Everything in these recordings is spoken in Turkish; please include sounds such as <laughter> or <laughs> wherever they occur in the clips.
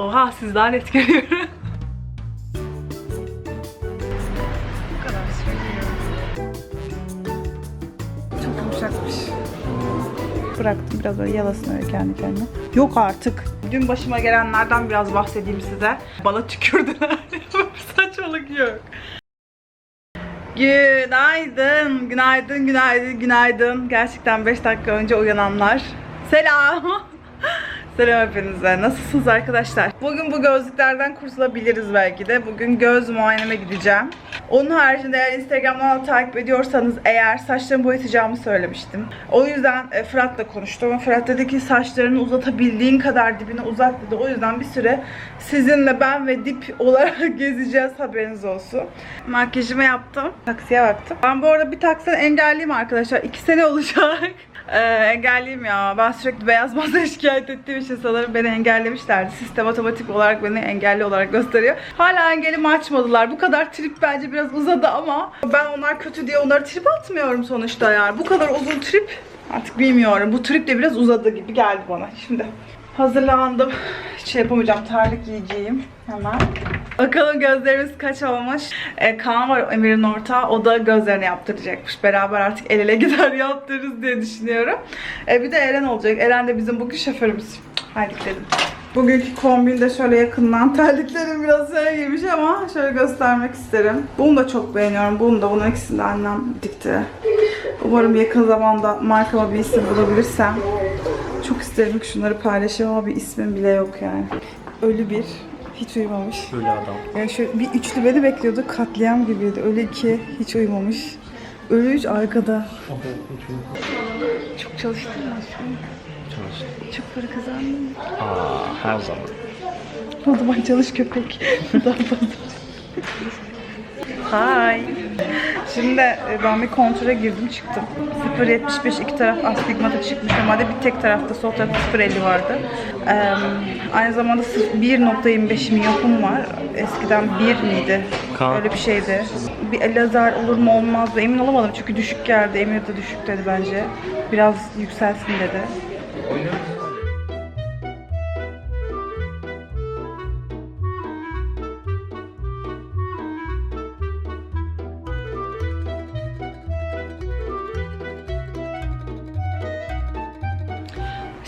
Oha siz daha. Çok yumuşakmış. Bıraktım biraz öyle yalasın öyle kendi kendine. Yok artık. Dün başıma gelenlerden biraz bahsedeyim size. Bana tükürdüler. <laughs> Saçmalık yok. Günaydın, günaydın, günaydın, günaydın. Gerçekten 5 dakika önce uyananlar. Selam. Selam hepinize. Nasılsınız arkadaşlar? Bugün bu gözlüklerden kurtulabiliriz belki de. Bugün göz muayeneme gideceğim. Onun haricinde eğer Instagram'dan takip ediyorsanız eğer saçlarımı boyatacağımı söylemiştim. O yüzden e, Fırat'la konuştum. Fırat dedi ki saçlarını uzatabildiğin kadar dibine uzat dedi. O yüzden bir süre sizinle ben ve dip <laughs> olarak gezeceğiz haberiniz olsun. Makyajımı yaptım. Taksiye baktım. Ben bu arada bir taksiden engelliyim arkadaşlar. 2 sene olacak. Ee, engelliyim ya. Ben sürekli beyaz masa <laughs> şikayet ettiğim için sanırım beni engellemişlerdi. Sistem otomatik olarak beni engelli olarak gösteriyor. Hala engelimi açmadılar. Bu kadar trip bence biraz uzadı ama ben onlar kötü diye onları trip atmıyorum sonuçta yani. Bu kadar uzun trip artık bilmiyorum. Bu trip de biraz uzadı gibi geldi bana. Şimdi hazırlandım. Hiç şey yapamayacağım. Terlik giyeceğim hemen. Bakalım gözlerimiz kaç olmuş. Ee, Kaan var Emir'in ortağı. O da gözlerini yaptıracakmış. Beraber artık el ele gider <laughs> yaptırırız diye düşünüyorum. Ee, bir de Eren olacak. Eren de bizim bugün şoförümüz. Haydi gidelim. Bugünkü kombinde şöyle yakından <laughs> terliklerim biraz şey giymiş ama şöyle göstermek isterim. Bunu da çok beğeniyorum. Bunu da bunun ikisini de annem dikti. Umarım yakın zamanda markama bir isim bulabilirsem. Çok isterim ki şunları paylaşayım ama bir ismim bile yok yani. Ölü bir. Hiç uyumamış. Böyle adam. Yani şöyle bir üçlü beni bekliyordu. Katliam gibiydi. Ölü iki. Hiç uyumamış. Ölü üç arkada. Çok çalıştım aslında. Çalıştı. Çok para kazandım. Aa, her zaman. <laughs> O zaman çalış köpek. <laughs> Daha fazla. Hi. Şimdi e, ben bir kontrole girdim çıktım. 0.75 iki taraf astigmata çıkmış. Normalde bir tek tarafta sol tarafta 0.50 vardı. Ee, aynı zamanda sırf 1.25 miyopum var. Eskiden 1 miydi? Kan- Öyle bir şeydi. Bir lazer olur mu olmaz mı emin olamadım çünkü düşük geldi. Emir de düşük dedi bence. Biraz yükselsin dedi.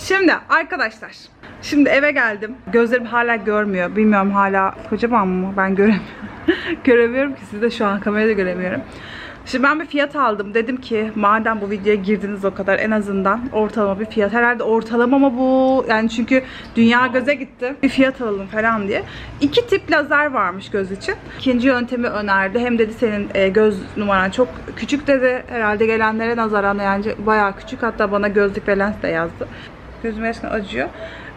Şimdi arkadaşlar. Şimdi eve geldim. Gözlerim hala görmüyor. Bilmiyorum hala kocaman mı? Ben göremiyorum. <laughs> Göremiyorum ki siz de şu an kamerada göremiyorum. Şimdi ben bir fiyat aldım. Dedim ki madem bu videoya girdiniz o kadar en azından ortalama bir fiyat. Herhalde ortalama ama bu yani çünkü dünya göze gitti. Bir fiyat alalım falan diye. İki tip lazer varmış göz için. İkinci yöntemi önerdi. Hem dedi senin e, göz numaran çok küçük dedi. Herhalde gelenlere nazaran yani bayağı küçük. Hatta bana gözlük ve lens de yazdı. Gözüm gerçekten acıyor.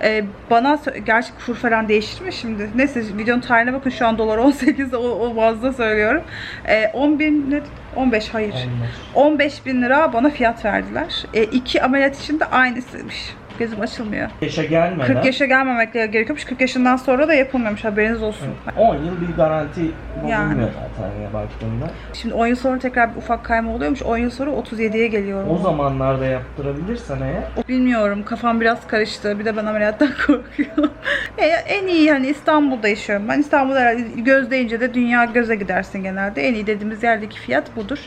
Ee, bana gerçi kur falan değişir mi şimdi? Neyse videonun tarihine bakın şu an dolar 18 o, o bazda söylüyorum. Ee, 10 bin ne? 15 hayır. 15 bin lira bana fiyat verdiler. Ee, iki ameliyat için de aynısıymış. Gözüm açılmıyor. Yaşa gelmeden 40 yaşa gelmemekle gerekiyormuş. 40 yaşından sonra da yapılmıyormuş haberiniz olsun. 10 yıl bir garanti Yani. bulunmuyor zaten ya baktığında. Şimdi 10 yıl sonra tekrar bir ufak kayma oluyormuş. 10 yıl sonra 37'ye geliyorum. O zamanlarda yaptırabilirsen eğer Bilmiyorum kafam biraz karıştı. Bir de ben ameliyattan <laughs> korkuyorum. En iyi hani İstanbul'da yaşıyorum. Ben İstanbul'da herhalde göz deyince de dünya göze gidersin genelde. En iyi dediğimiz yerdeki fiyat budur.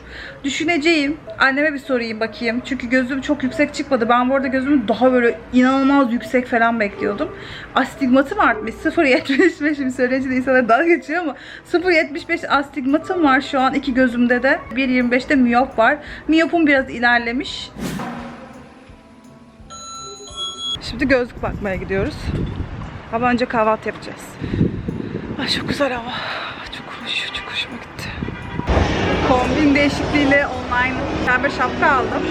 Düşüneceğim. Anneme bir sorayım bakayım. Çünkü gözüm çok yüksek çıkmadı. Ben bu arada gözümü daha böyle inanılmaz yüksek falan bekliyordum. Astigmatım artmış. 0.75 şimdi söyleyince de insanlar dalga geçiyor ama 0.75 astigmatım var şu an iki gözümde de. 1.25'te miyop var. Miyopum biraz ilerlemiş. Şimdi gözlük bakmaya gidiyoruz. Ama önce kahvaltı yapacağız. Ay çok güzel hava. Çok hoş, çok hoşuma gitti. Kombin değişikliğiyle online pembe şapka aldım.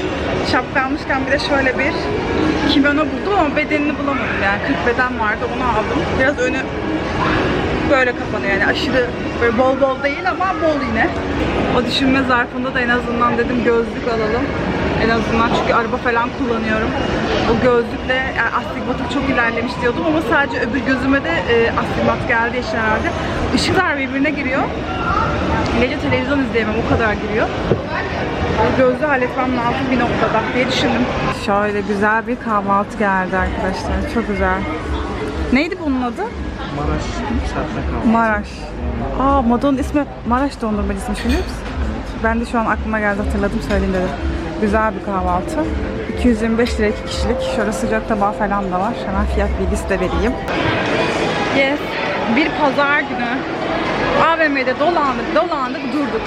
Şapka almışken bir de şöyle bir kimono buldum ama bedenini bulamadım yani 40 beden vardı onu aldım. Biraz önü böyle kapanıyor yani aşırı böyle bol bol değil ama bol yine. O düşünme zarfında da en azından dedim gözlük alalım. En azından çünkü araba falan kullanıyorum. O gözlükle yani astigmatım çok ilerlemiş diyordum ama sadece öbür gözüme de e, astigmat geldiği için herhalde. Işıklar birbirine giriyor. Gece televizyon izleyemem o kadar giriyor. Bu gözlüğü halletmem lazım bir noktada diye düşündüm. Şöyle güzel bir kahvaltı geldi arkadaşlar. Çok güzel. Neydi bunun adı? Maraş serpme kahvaltı. Maraş. Aa Madon'un ismi Maraş dondurmacısıymış biliyor musun? Ben de şu an aklıma geldi hatırladım söyleyeyim dedim. Güzel bir kahvaltı. 225 lira iki kişilik. Şöyle sıcak tabağı falan da var. Hemen fiyat bilgisi de vereyim. Yes. Bir pazar günü AVM'de dolandık dolandık durduk.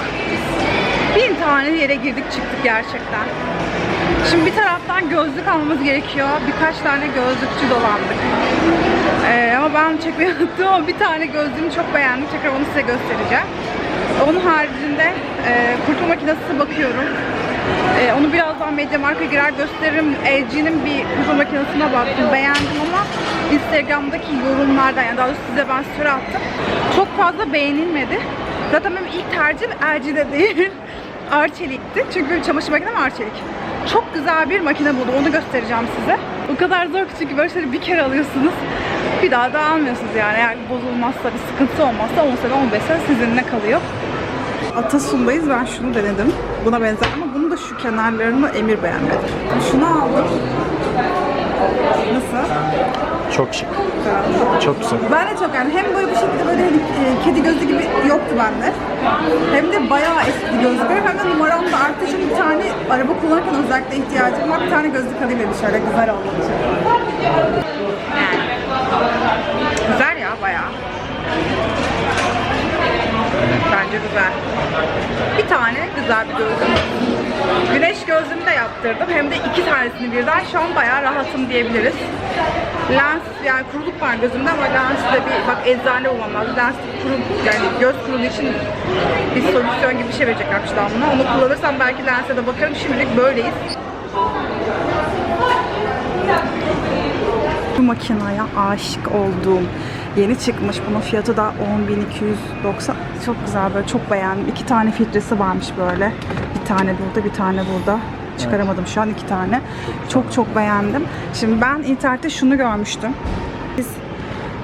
Bin tane yere girdik çıktık gerçekten. Şimdi bir taraftan gözlük almamız gerekiyor. Birkaç tane gözlükçü dolandık. Ee, ama ben çekmeyi <laughs> unuttum ama bir tane gözlüğümü çok beğendim. Tekrar onu size göstereceğim. Onun haricinde e, kurutma makinesi bakıyorum. E, onu birazdan Mediamarkt'a girer gösteririm. LG'nin bir kurutma makinesine baktım. Beğendim ama Instagram'daki yorumlardan yani daha doğrusu size ben story attım. Çok fazla beğenilmedi. Zaten benim ilk tercihim LG'de değil. <laughs> Arçelik'ti. Çünkü çamaşır makinem Arçelik. Çok güzel bir makine buldum. Onu göstereceğim size. O kadar zor ki çünkü böyle şeyleri bir kere alıyorsunuz. Bir daha da almıyorsunuz yani. Eğer bozulmazsa, bir sıkıntı olmazsa 10 sene 15 sene sizinle kalıyor. Atasun'dayız. Ben şunu denedim. Buna benzer ama bunu da şu kenarlarını Emir beğenmedi. Şunu aldım. Nasıl? Çok şık. Çok güzel. Ben de çok yani hem böyle bu şekilde böyle hani, e, kedi gözlü gibi yoktu bende. Hem de bayağı eski gözlükler hem de numaram da arttı çünkü bir tane araba kullanırken özellikle ihtiyacım var. Bir tane gözlük alayım dedim şöyle güzel olmak için. Güzel ya bayağı. Bence güzel. Bir tane güzel bir gözlüğüm. Güneş gözlüğümü de yaptırdım. Hem de iki tanesini birden. Şu an bayağı rahatım diyebiliriz. Lens yani kuruluk var gözümde ama lens de bir bak eczane olmam lazım. Lens kuru yani göz kuruluğu için bir solüsyon gibi bir şey vereceklermiş damla. Onu kullanırsam belki lense de bakarım. Şimdilik böyleyiz. Bu makineye aşık olduğum yeni çıkmış. Bunun fiyatı da 10.290. Çok güzel böyle çok beğendim. İki tane filtresi varmış böyle. Bir tane burada bir tane burada. Çıkaramadım şu an iki tane. Çok çok beğendim. Şimdi ben internette şunu görmüştüm. Biz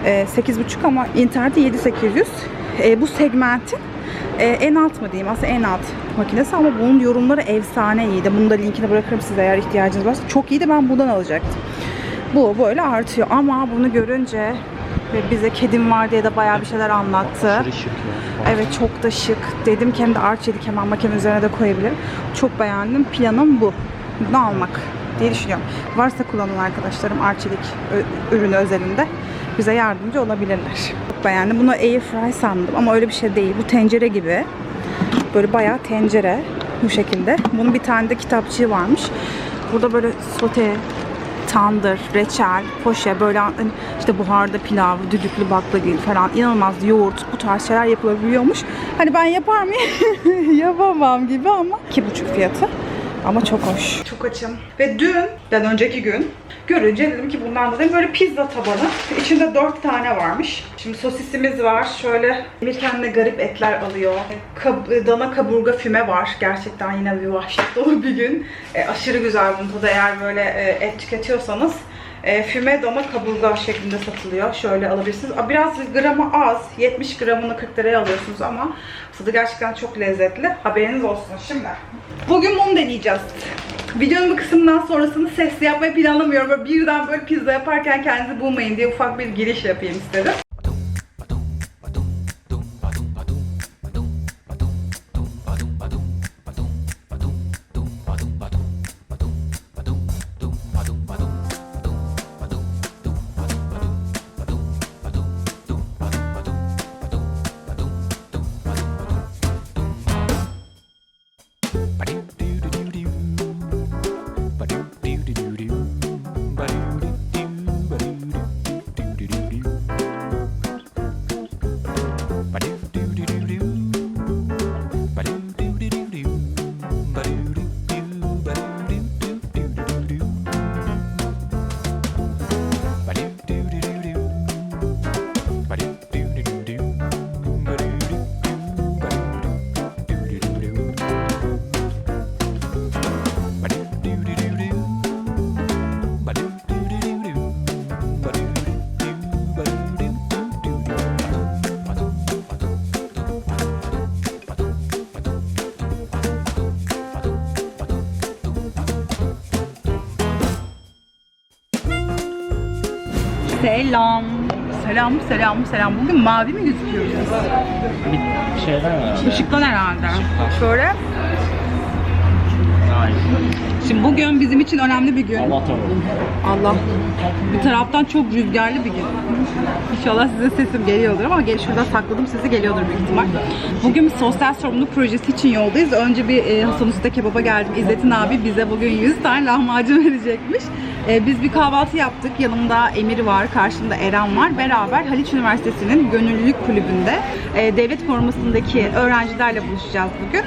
e, 8.5 ama internette 7800. E, bu segmentin e, en alt mı diyeyim aslında en alt makinesi ama bunun yorumları efsane iyiydi. Bunu da linkini bırakırım size eğer ihtiyacınız varsa. Çok iyiydi ben bundan alacaktım. Bu böyle artıyor ama bunu görünce ve bize kedim var diye de bayağı bir şeyler anlattı. Aşırı şık ya. Evet çok da şık. Dedim ki hem de arçelik hemen makinenin üzerine de koyabilirim. Çok beğendim. Planım bu. Bunu almak diye düşünüyorum. Varsa kullanan arkadaşlarım arçelik ürünü özelinde bize yardımcı olabilirler. Çok beğendim. Bunu air fry sandım ama öyle bir şey değil. Bu tencere gibi. Böyle bayağı tencere bu şekilde. Bunun bir tane de kitapçığı varmış. Burada böyle sote, tandır, reçel, poşe böyle hani işte buharda pilav, düdüklü baklagil falan inanılmaz yoğurt bu tarz şeyler yapılabiliyormuş. Hani ben yapar mıyım? <laughs> Yapamam gibi ama iki buçuk fiyatı. Ama çok hoş. Çok açım. Ve dün, den önceki gün görünce dedim ki bundan da dedim böyle pizza tabanı. İçinde dört tane varmış. Şimdi sosisimiz var. Şöyle bir kendine garip etler alıyor. Kab- dana kaburga füme var. Gerçekten yine bir vahşet dolu bir gün. E, aşırı güzel bunun tadı eğer böyle e, et tüketiyorsanız. E, füme dana kaburga şeklinde satılıyor. Şöyle alabilirsiniz. Biraz gramı az. 70 gramını 40 liraya alıyorsunuz ama tadı gerçekten çok lezzetli. Haberiniz olsun şimdi. Bugün bunu deneyeceğiz. Videonun bu kısmından sonrasını sesli yapmayı planlamıyorum. Böyle birden böyle pizza yaparken kendinizi bulmayın diye ufak bir giriş yapayım istedim. Selam. Selam selam selam. Bugün mavi mi gözüküyoruz? Bir şeyler var. Işıktan herhalde. Şöyle. Şimdi bugün bizim için önemli bir gün. Oldu. Allah. Bir taraftan çok rüzgarlı bir gün. İnşallah size sesim geliyordur ama gel şurada sakladım sesi geliyordur büyük ihtimal. Bugün bir sosyal sorumluluk projesi için yoldayız. Önce bir e, Hasan Usta kebaba geldim. İzzet'in abi bize bugün 100 tane lahmacun <laughs> verecekmiş. E, biz bir kahvaltı yaptık. Yanımda Emir var, karşımda Eren var. Beraber Haliç Üniversitesi'nin gönüllülük kulübünde e, devlet korumasındaki öğrencilerle buluşacağız bugün.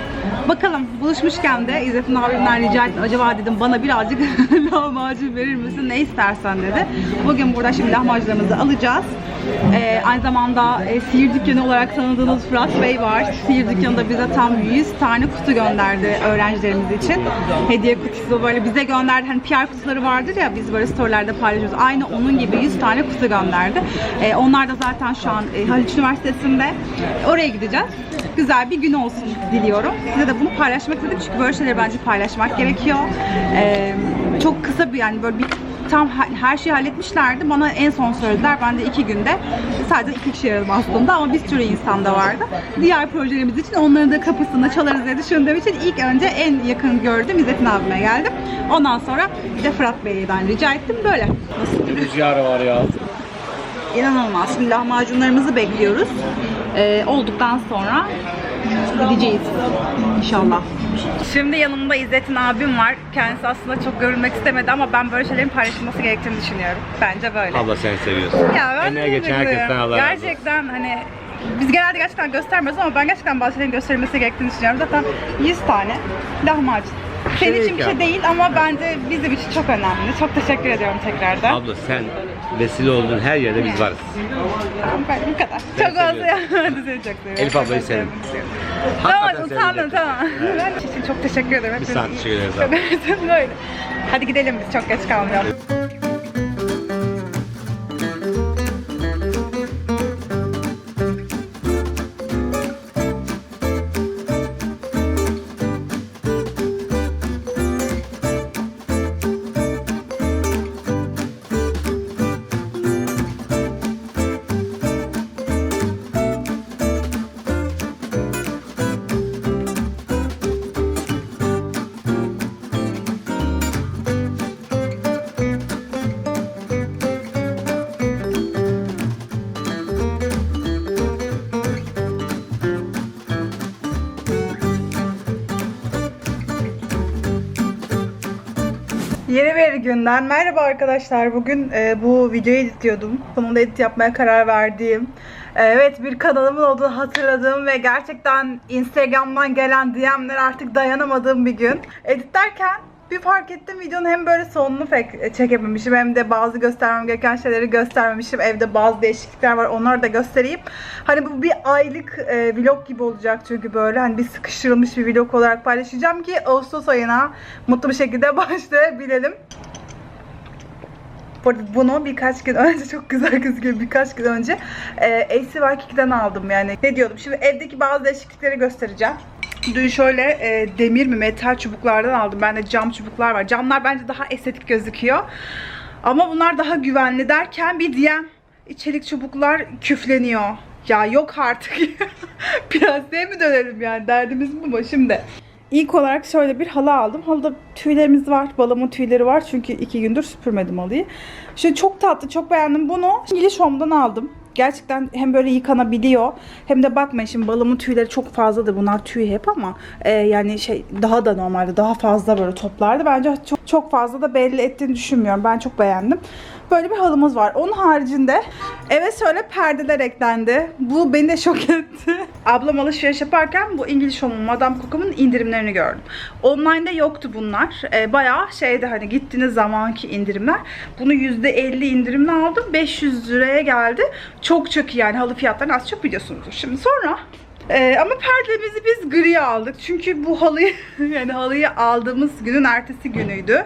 Bakalım buluşmuşken de İzzet'in abimden rica ettim. Acaba dedim bana birazcık <laughs> lahmacun verir misin? Ne istersen dedi. Bugün burada şimdi lahmacunlarımızı alacağız. Ee, aynı zamanda e, sihir dükkanı olarak tanıdığınız Fırat Bey var. Sihir dükkanında bize tam 100 tane kutu gönderdi öğrencilerimiz için. Hediye kutusu böyle bize gönderdi. Hani PR kutuları vardır ya biz böyle storylerde paylaşıyoruz. Aynı onun gibi 100 tane kutu gönderdi. Ee, onlar da zaten şu an e, Haliç Üniversitesi'nde. Oraya gideceğiz. Güzel bir gün olsun diliyorum. Size de bunu paylaşmak istedim çünkü böyle şeyleri bence paylaşmak gerekiyor. Ee, çok kısa bir yani böyle bir tam her şeyi halletmişlerdi. Bana en son söylediler. Ben de iki günde sadece iki kişi aradım aslında ama bir sürü insan da vardı. Diğer projelerimiz için onların da kapısında çalarız diye düşündüğüm için ilk önce en yakın gördüm İzzet'in abime geldim. Ondan sonra bir de Fırat Bey'den rica ettim. Böyle. Nasıl? Rüzgar var ya. İnanılmaz. Şimdi lahmacunlarımızı bekliyoruz. Ee, olduktan sonra gideceğiz. İnşallah. Şimdi yanımda İzzet'in abim var. Kendisi aslında çok görünmek istemedi ama ben böyle şeylerin paylaşılması gerektiğini düşünüyorum. Bence böyle. Abla seni seviyorsun. Ya ben Emeğe geçen herkesten Allah razı olsun. Gerçekten hani biz genelde gerçekten göstermiyoruz ama ben gerçekten bazı şeylerin gösterilmesi gerektiğini düşünüyorum. Zaten 100 tane lahmacun. Senin Şey için bir şey değil ama bence bizim için çok önemli. Çok teşekkür ediyorum tekrardan. Abla sen vesile olduğun her yerde biz varız. Ben bu kadar. Seni çok oldu ya. seviyorum. <laughs> Hadi seni çok seviyorum. Elif ablayı sevdim. seviyorum. Hakikaten Tamam utandım tamam. Ben için çok teşekkür ederim. Biz sana teşekkür ederiz abi. <laughs> böyle. Hadi gidelim biz çok geç kalmayalım. Günden merhaba arkadaşlar. Bugün e, bu videoyu editliyordum. Sonunda edit yapmaya karar verdiğim. e, evet bir kanalımın olduğunu hatırladığım ve gerçekten Instagram'dan gelen DM'ler artık dayanamadığım bir gün. Editlerken bir fark ettim videonun hem böyle sonunu pek çekememişim hem de bazı göstermem gereken şeyleri göstermemişim. Evde bazı değişiklikler var onları da göstereyim. Hani bu bir aylık e, vlog gibi olacak çünkü böyle hani bir sıkıştırılmış bir vlog olarak paylaşacağım ki Ağustos ayına mutlu bir şekilde <laughs> başlayabilelim. Bu arada bunu birkaç gün önce çok güzel gözüküyor birkaç gün önce e, AC2'den aldım yani ne diyordum şimdi evdeki bazı değişiklikleri göstereceğim. Dün şöyle e, demir mi metal çubuklardan aldım. Bende cam çubuklar var. Camlar bence daha estetik gözüküyor. Ama bunlar daha güvenli derken bir diyen içerik çubuklar küfleniyor. Ya yok artık. <laughs> Plastiğe mi dönelim yani derdimiz bu mu şimdi? İlk olarak şöyle bir halı aldım. Halıda tüylerimiz var. Balımın tüyleri var. Çünkü iki gündür süpürmedim halıyı. Şimdi çok tatlı, çok beğendim bunu. İngiliz Home'dan aldım. Gerçekten hem böyle yıkanabiliyor hem de bakmayın şimdi balımın tüyleri çok fazladır. Bunlar tüy hep ama e, yani şey daha da normalde daha fazla böyle toplardı. Bence çok, çok fazla da belli ettiğini düşünmüyorum. Ben çok beğendim. Böyle bir halımız var. Onun haricinde eve şöyle perdeler eklendi. Bu beni de şok etti. Ablam alışveriş yaparken bu İngiliz Home'un Madame Coco'nun indirimlerini gördüm. Online'da yoktu bunlar. E, bayağı şeyde hani gittiğiniz zamanki indirimler. Bunu %50 indirimle aldım. 500 liraya geldi. Çok çok iyi yani halı fiyatlarını az çok biliyorsunuzdur. Şimdi sonra ee, ama perdemizi biz gri aldık. Çünkü bu halıyı <laughs> yani halıyı aldığımız günün ertesi günüydü.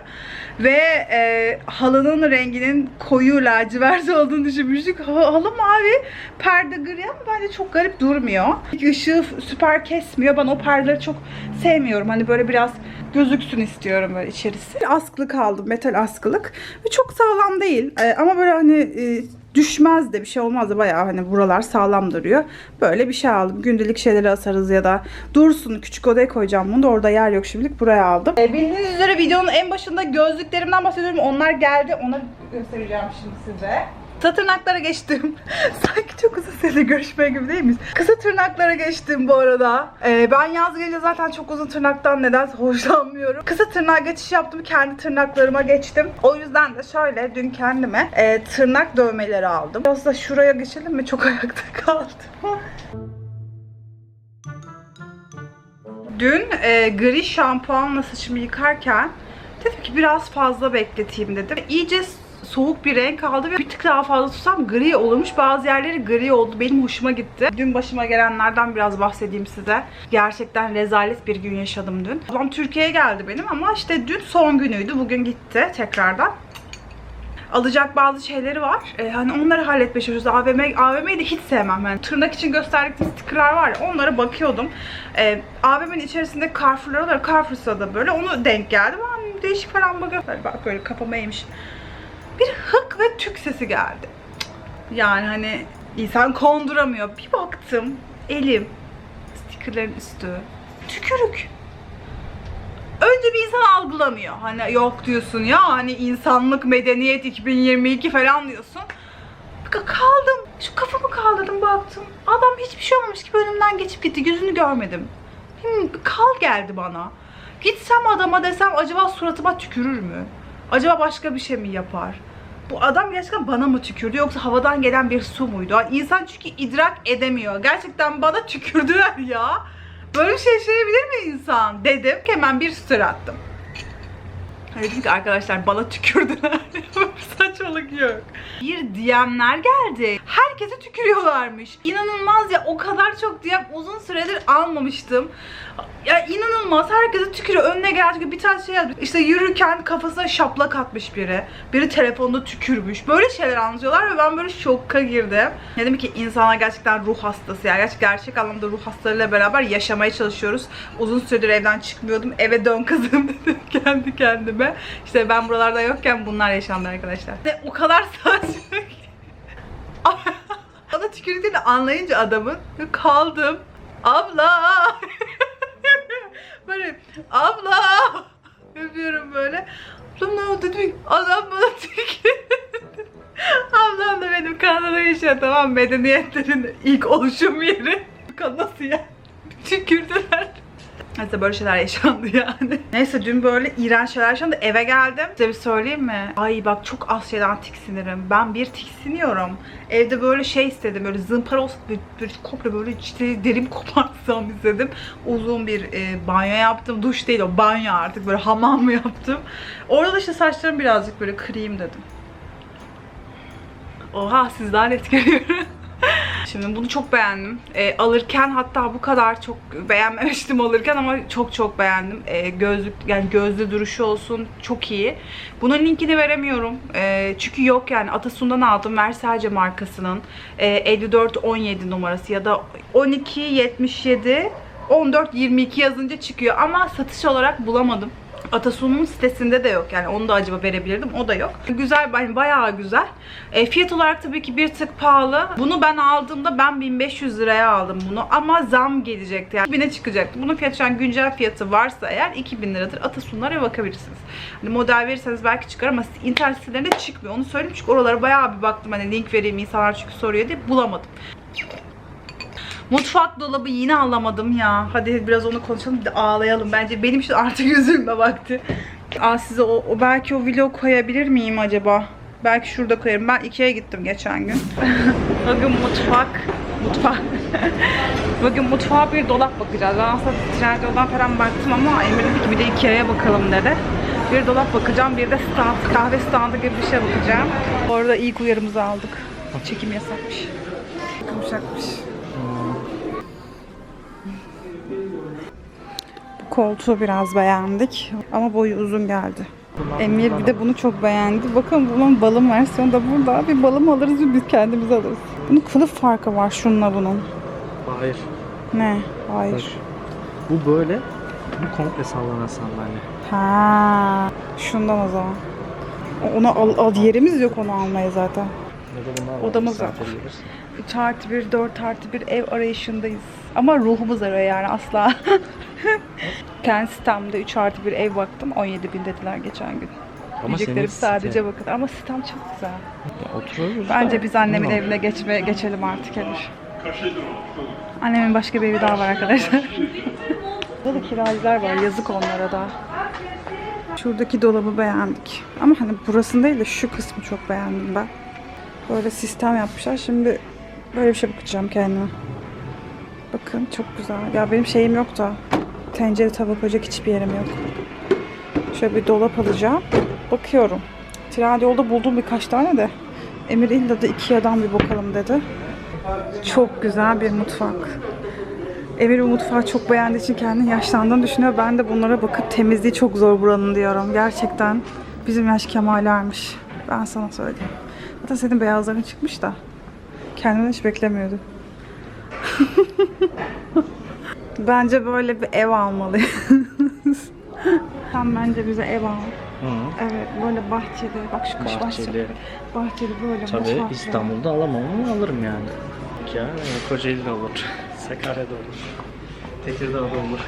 Ve e, halının renginin koyu lacivert <laughs> olduğunu düşünmüştük. Ha- Halı mavi, perde gri ama bence çok garip durmuyor. Işığı süper kesmiyor. Ben o perdeleri çok sevmiyorum. Hani böyle biraz gözüksün istiyorum böyle içerisi. Askılık aldım, metal askılık. Ve çok sağlam değil. Ee, ama böyle hani e, düşmez de bir şey olmaz da bayağı hani buralar sağlam duruyor. Böyle bir şey aldım. Gündelik şeyleri asarız ya da dursun küçük odaya koyacağım bunu da orada yer yok şimdilik buraya aldım. E, bildiğiniz üzere videonun en başında gözlüklerimden bahsediyorum. Onlar geldi. Onları göstereceğim şimdi size. Tırnaklara geçtim. <laughs> Sanki çok uzun süre görüşmeye gibi değil miyiz? Kısa tırnaklara geçtim bu arada. Ee, ben yaz gelince zaten çok uzun tırnaktan nedense <laughs> hoşlanmıyorum. Kısa tırnağa geçiş yaptım. Kendi tırnaklarıma geçtim. O yüzden de şöyle dün kendime e, tırnak dövmeleri aldım. Biraz da şuraya geçelim mi? Çok <laughs> ayakta kaldım. Dün e, gri şampuanla saçımı yıkarken dedim ki biraz fazla bekleteyim dedim. İyice soğuk bir renk aldı ve bir tık daha fazla tutsam gri olurmuş. Bazı yerleri gri oldu. Benim hoşuma gitti. Dün başıma gelenlerden biraz bahsedeyim size. Gerçekten rezalet bir gün yaşadım dün. Ablam Türkiye'ye geldi benim ama işte dün son günüydü. Bugün gitti tekrardan alacak bazı şeyleri var. Ee, hani onları halletmeye. AVM, AVM'yi de hiç sevmem. Yani tırnak için gösterdikleri stickerlar var ya onlara bakıyordum. Ee, AVM'nin içerisinde Carrefour'lar var. Carrefour'sa da böyle onu denk geldim. Aa, değişik falan bakıyorum. Bak böyle kafama eğmiş. Bir hık ve tük sesi geldi. Yani hani insan konduramıyor. Bir baktım elim stickerlerin üstü tükürük önce bir insan algılamıyor. Hani yok diyorsun ya hani insanlık medeniyet 2022 falan diyorsun. Ka- Kaldım. Şu kafamı kaldırdım baktım. Adam hiçbir şey olmamış gibi önümden geçip gitti. Gözünü görmedim. Hmm, kal geldi bana. Gitsem adama desem acaba suratıma tükürür mü? Acaba başka bir şey mi yapar? Bu adam gerçekten bana mı tükürdü yoksa havadan gelen bir su muydu? İnsan çünkü idrak edemiyor. Gerçekten bana tükürdüler ya. Böyle bir şey yaşayabilir mi insan? Dedim. Hemen bir story attım. Dedim ki arkadaşlar bana tükürdüler. <laughs> Saçmalık yok. Bir DM'ler geldi. Herkese tükürüyorlarmış. İnanılmaz ya o kadar çok DM uzun süredir almamıştım. Ya inanılmaz herkese tükürüyor. Önüne geldi bir tane şey yazmış. İşte yürürken kafasına şaplak atmış biri. Biri telefonda tükürmüş. Böyle şeyler anlatıyorlar ve ben böyle şoka girdim. Dedim ki insanlar gerçekten ruh hastası ya. Gerçek, gerçek anlamda ruh hastalarıyla beraber yaşamaya çalışıyoruz. Uzun süredir evden çıkmıyordum. Eve dön kızım <laughs> dedim kendi kendime. İşte ben buralarda yokken bunlar yaşandı arkadaşlar. Ve o kadar <laughs> saçma ki. Bana tükürdüğünü anlayınca adamın kaldım. Abla. <laughs> böyle abla. Yapıyorum böyle. Ablam ne oldu dedim. Adam bana tükürdü. <laughs> Ablam da benim Kanada yaşıyor tamam medeniyetlerin ilk oluşum yeri. Nasıl ya? Tükürdüler. Neyse böyle şeyler yaşandı <laughs> yani. Neyse dün böyle iğrenç şeyler yaşandı. Eve geldim. Size bir söyleyeyim mi? Ay bak çok az şeyden tiksinirim. Ben bir tiksiniyorum. Evde böyle şey istedim. Böyle zımpara olsa böyle, böyle komple böyle işte derim <laughs> koparsam istedim. Uzun bir e, banyo yaptım. Duş değil o banyo artık. Böyle hamam mı yaptım. Orada da işte saçlarımı birazcık böyle kırayım dedim. Oha sizden net görüyorum. Şimdi bunu çok beğendim. E, alırken hatta bu kadar çok beğenmemiştim alırken ama çok çok beğendim. E, gözlük yani gözlü duruşu olsun çok iyi. Bunun linkini veremiyorum. E, çünkü yok yani Atasun'dan aldım. Versace markasının e, 54 numarası ya da 12 77 14 22 yazınca çıkıyor ama satış olarak bulamadım. Atasun'un sitesinde de yok yani onu da acaba verebilirdim o da yok. Güzel yani bayağı güzel. E, fiyat olarak tabii ki bir tık pahalı. Bunu ben aldığımda ben 1500 liraya aldım bunu ama zam gelecekti yani 2000'e çıkacaktı. Bunun fiyatı şu an güncel fiyatı varsa eğer 2000 liradır. Atasun'lara bakabilirsiniz. Hani model verirseniz belki çıkar ama internet sitelerinde çıkmıyor. Onu söyleyeyim çünkü oralara bayağı bir baktım hani link vereyim insanlar çünkü soruyor diye bulamadım. Mutfak dolabı yine alamadım ya. Hadi biraz onu konuşalım bir de ağlayalım. Bence benim için artık üzülme vakti. Aa size o, o belki o vlog koyabilir miyim acaba? Belki şurada koyarım. Ben Ikea'ya gittim geçen gün. <laughs> Bugün mutfak. Mutfak. <laughs> Bugün mutfağa bir dolap bakacağız. Ben aslında Trendyol'dan falan baktım ama Emre dedi ki bir de Ikea'ya bakalım dedi. Bir dolap bakacağım, bir de stand, kahve standı gibi bir şey bakacağım. Orada ilk uyarımızı aldık. Çekim yasakmış. Yumuşakmış. Koltuğu biraz beğendik ama boyu uzun geldi. Emir bir de bunu çok beğendi. Bakın bunun balım versiyonu da burada. Bir balım alırız ve biz kendimiz alırız. Bunun kılıf farkı var şununla bunun. Hayır. Ne? Hayır. Bu böyle. Bu komple sallanan sandalye. Ha, şundan o zaman. Onu al, al yerimiz yok onu almaya zaten. Odamız var. misafir gelirse. 3 artı 1, 4 artı 1 ev arayışındayız. Ama ruhumuz arıyor yani asla. <laughs> <laughs> Kendi sitemde 3 artı 1 ev baktım. 17 bin dediler geçen gün. Ama Diyeceklerim senin sadece site- bakın. Ama sitem çok güzel. Ya oturuyoruz Bence da biz annemin bilmiyorum. evine geçme, geçelim artık Emir. Annemin başka bir evi daha var arkadaşlar. <laughs> Burada da kiracılar var. Yazık onlara da. Şuradaki dolabı beğendik. Ama hani burasını değil de şu kısmı çok beğendim ben. Böyle sistem yapmışlar. Şimdi böyle bir şey bakacağım kendime. Bakın çok güzel. Ya benim şeyim yok da. Tencere tava koyacak hiçbir yerim yok. Şöyle bir dolap alacağım. Bakıyorum. Trendyol'da buldum birkaç tane de. Emir illa da Ikea'dan bir bakalım dedi. Çok güzel bir mutfak. Emir bu mutfağı çok beğendiği için kendini yaşlandığını düşünüyor. Ben de bunlara bakıp temizliği çok zor buranın diyorum. Gerçekten bizim yaş kemalermiş. Ben sana söyleyeyim. Zaten senin beyazların çıkmış da. Kendimden hiç beklemiyordum. <laughs> Bence böyle bir ev almalıyız. <laughs> Sen bence bize ev al. Hı. Evet böyle bahçeli. Bak şu kış bahçeli. Bahçeli. Böyle Tabii mutfaklı. İstanbul'da alamam ama alırım yani. Ya Kocaeli'de olur. <laughs> Sakarya'da olur. Tekirdağ'da olur.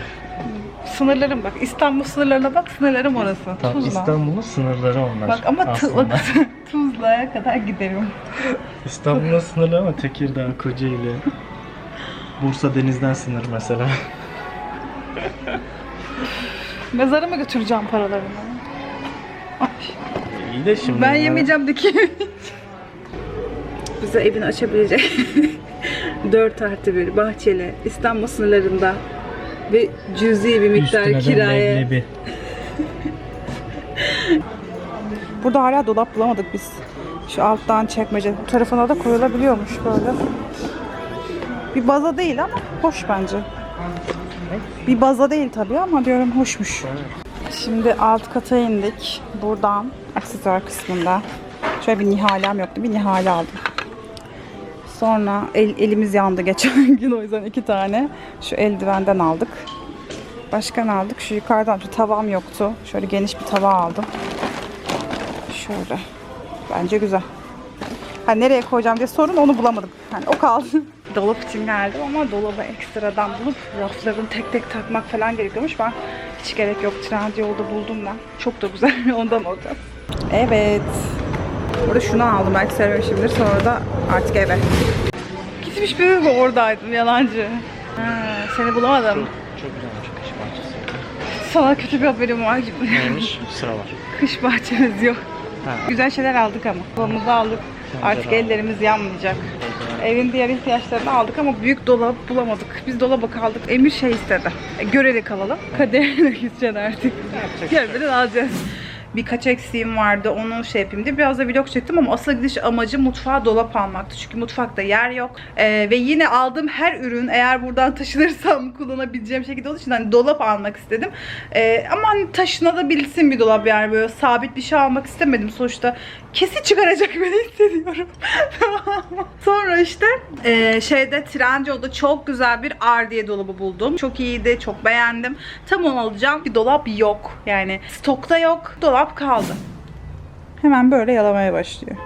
Sınırlarım bak. İstanbul sınırlarına bak. Sınırlarım orası. Tam Tuzla. İstanbul'un sınırları onlar. Bak ama aslında. <laughs> Tuzla'ya kadar giderim. İstanbul'un sınırı ama Tekirdağ, Kocaeli. Bursa denizden sınır mesela. Mezara mı götüreceğim paralarımı? Ay, İyi de şimdi. ben yani- yemeyeceğim de ki. Bize evini açabilecek <laughs> 4 artı bir bahçeli İstanbul sınırlarında ve cüzi bir miktar Üstüne de kiraya. leblebi. <laughs> Burada hala dolap bulamadık biz. Şu alttan çekmece. Bu tarafına da koyulabiliyormuş böyle. Bir baza değil ama hoş bence. Bir baza değil tabii ama diyorum hoşmuş. Şimdi alt kata indik. Buradan aksesuar kısmında. Şöyle bir nihalem yoktu. Bir nihale aldım. Sonra el, elimiz yandı geçen <laughs> gün o yüzden iki tane. Şu eldivenden aldık. Başka ne aldık? Şu yukarıdan şu tavam yoktu. Şöyle geniş bir tava aldım. Şöyle. Bence güzel. Ha nereye koyacağım diye sorun onu bulamadım. Yani o kaldı. <laughs> Dolap için geldim ama dolabı ekstradan bulup raflarını tek tek takmak falan gerekiyormuş. Ben hiç gerek yok. Trendyol'da buldum ben. Çok da güzel. <laughs> Ondan alacağım. Evet. Burada şunu aldım. Belki sevmemişimdir. Sonra da artık eve. Gitmiş bir oradaydım. Yalancı. Ha, seni bulamadım. Çok güzelmiş kış bahçesi. Sana kötü bir haberim var gibi. Neymiş? Sıra var. Kış bahçemiz yok. Ha. Güzel şeyler aldık ama. Babamızı aldık. Artık ellerimiz yanmayacak. Evin diğer ihtiyaçlarını aldık ama büyük dolap bulamadık. Biz dolaba kaldık. Emir şey istedi. E, göreli kalalım. Kaderine <laughs> gideceksin artık. Görmeden alacağız. Birkaç eksiğim vardı onu şey yapayım diye biraz da vlog çektim ama asıl gidiş amacı mutfağa dolap almaktı. Çünkü mutfakta yer yok. Ee, ve yine aldığım her ürün eğer buradan <laughs> taşınırsam kullanabileceğim şekilde olduğu için hani dolap almak istedim. Ee, ama hani taşınabilirsin bir dolap yani böyle sabit bir şey almak istemedim. Sonuçta kesin çıkaracak beni hissediyorum. <laughs> Sonra işte e, şeyde Trendyol'da çok güzel bir Ardiye dolabı buldum. Çok iyiydi, çok beğendim. Tam onu alacağım. Bir dolap yok. Yani stokta yok. Dolap kaldı. Hemen böyle yalamaya başlıyor.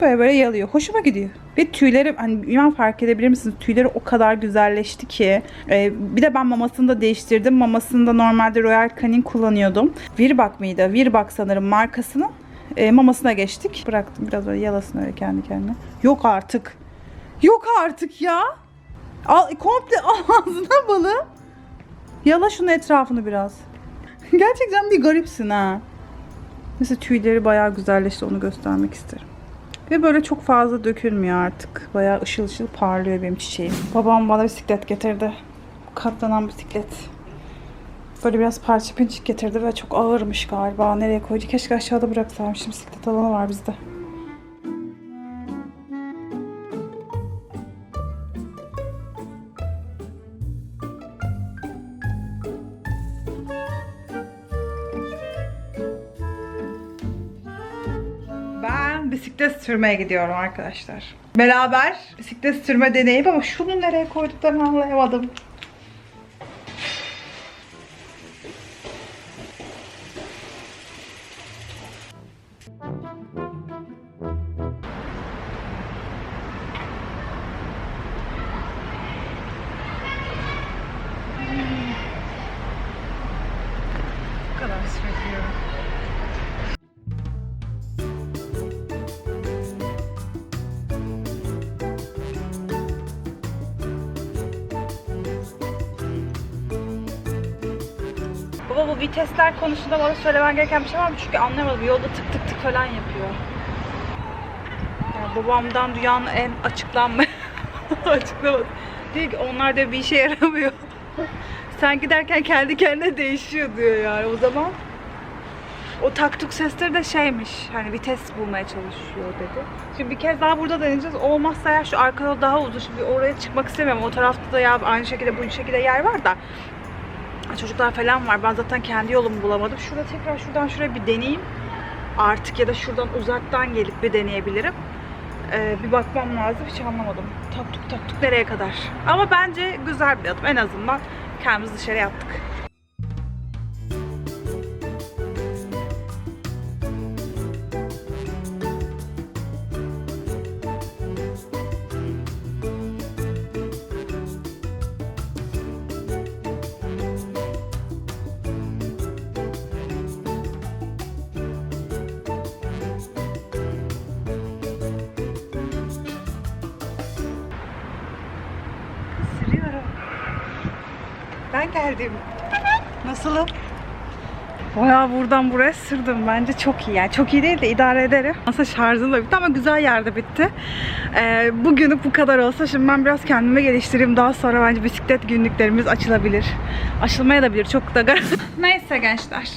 Böyle böyle yalıyor. Hoşuma gidiyor. Ve tüyleri hani bilmem fark edebilir misiniz? Tüyleri o kadar güzelleşti ki. Ee, bir de ben mamasını da değiştirdim. Mamasını da normalde Royal Canin kullanıyordum. Virbak mıydı? Virbak sanırım markasının. Ee, mamasına geçtik. Bıraktım biraz böyle yalasın öyle kendi kendine. Yok artık. Yok artık ya. Al, komple <laughs> ağzına balı. Yala şunun etrafını biraz. <laughs> Gerçekten bir garipsin ha. Mesela tüyleri bayağı güzelleşti onu göstermek isterim. Ve böyle çok fazla dökülmüyor artık. Bayağı ışıl ışıl parlıyor benim çiçeğim. Babam bana bisiklet getirdi. Katlanan bisiklet. Böyle biraz parça pinçik getirdi ve çok ağırmış galiba. Nereye koydu? Keşke aşağıda bıraksaymışım. Bisiklet alanı var bizde. sürmeye gidiyorum arkadaşlar. Beraber bisiklet sürme deneyim ama şunu nereye koyduklarını anlayamadım. kadar süre. Baba bu vitesler konusunda bana söylemen gereken bir şey var mı? Çünkü anlayamadım. Yolda tık tık tık falan yapıyor. Ya babamdan dünyanın en açıklanma <laughs> açıklamadı. Diyor ki onlar da bir işe yaramıyor. <laughs> Sen giderken kendi kendine değişiyor diyor yani o zaman. O taktuk sesleri de şeymiş. Hani vites bulmaya çalışıyor dedi. Şimdi bir kez daha burada deneyeceğiz. Olmazsa eğer şu arkada daha uzun. Şimdi oraya çıkmak istemiyorum. O tarafta da ya aynı şekilde bu şekilde yer var da. Çocuklar falan var. Ben zaten kendi yolumu bulamadım. Şurada tekrar şuradan şuraya bir deneyeyim. Artık ya da şuradan uzaktan gelip bir deneyebilirim. Ee, bir bakmam lazım. Hiç anlamadım. Taktuk taktuk nereye kadar? Ama bence güzel bir adım. En azından kendimizi dışarı attık. Buradan buraya sürdüm. Bence çok iyi. Yani çok iyi değil de idare ederim. Aslında şarjım da bitti ama güzel yerde bitti. Ee, bugünlük bu kadar olsa şimdi ben biraz kendimi geliştireyim. Daha sonra bence bisiklet günlüklerimiz açılabilir. Açılmaya da bilir. Çok da gar- <laughs> Neyse gençler.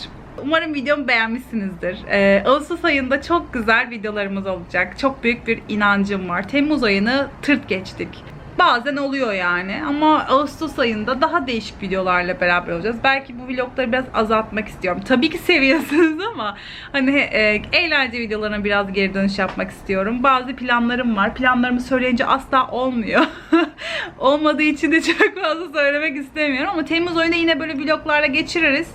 Umarım videomu beğenmişsinizdir. Ee, Ağustos ayında çok güzel videolarımız olacak. Çok büyük bir inancım var. Temmuz ayını tırt geçtik. Bazen oluyor yani ama Ağustos ayında daha değişik videolarla beraber olacağız. Belki bu vlogları biraz azaltmak istiyorum. Tabii ki seviyorsunuz ama hani e, eğlence videolarına biraz geri dönüş yapmak istiyorum. Bazı planlarım var. Planlarımı söyleyince asla olmuyor. <laughs> Olmadığı için de çok fazla söylemek istemiyorum ama Temmuz ayında yine böyle vloglarla geçiririz.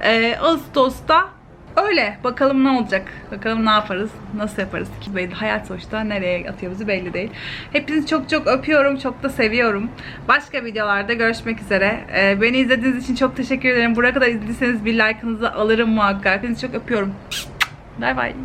Ee, Ağustos'ta öyle. Bakalım ne olacak. Bakalım ne yaparız. Nasıl yaparız ki belli. Hayat sonuçta nereye atıyor bizi belli değil. Hepinizi çok çok öpüyorum. Çok da seviyorum. Başka videolarda görüşmek üzere. Ee, beni izlediğiniz için çok teşekkür ederim. Buraya kadar izlediyseniz bir like'ınızı alırım muhakkak. Hepinizi çok öpüyorum. Bay bay.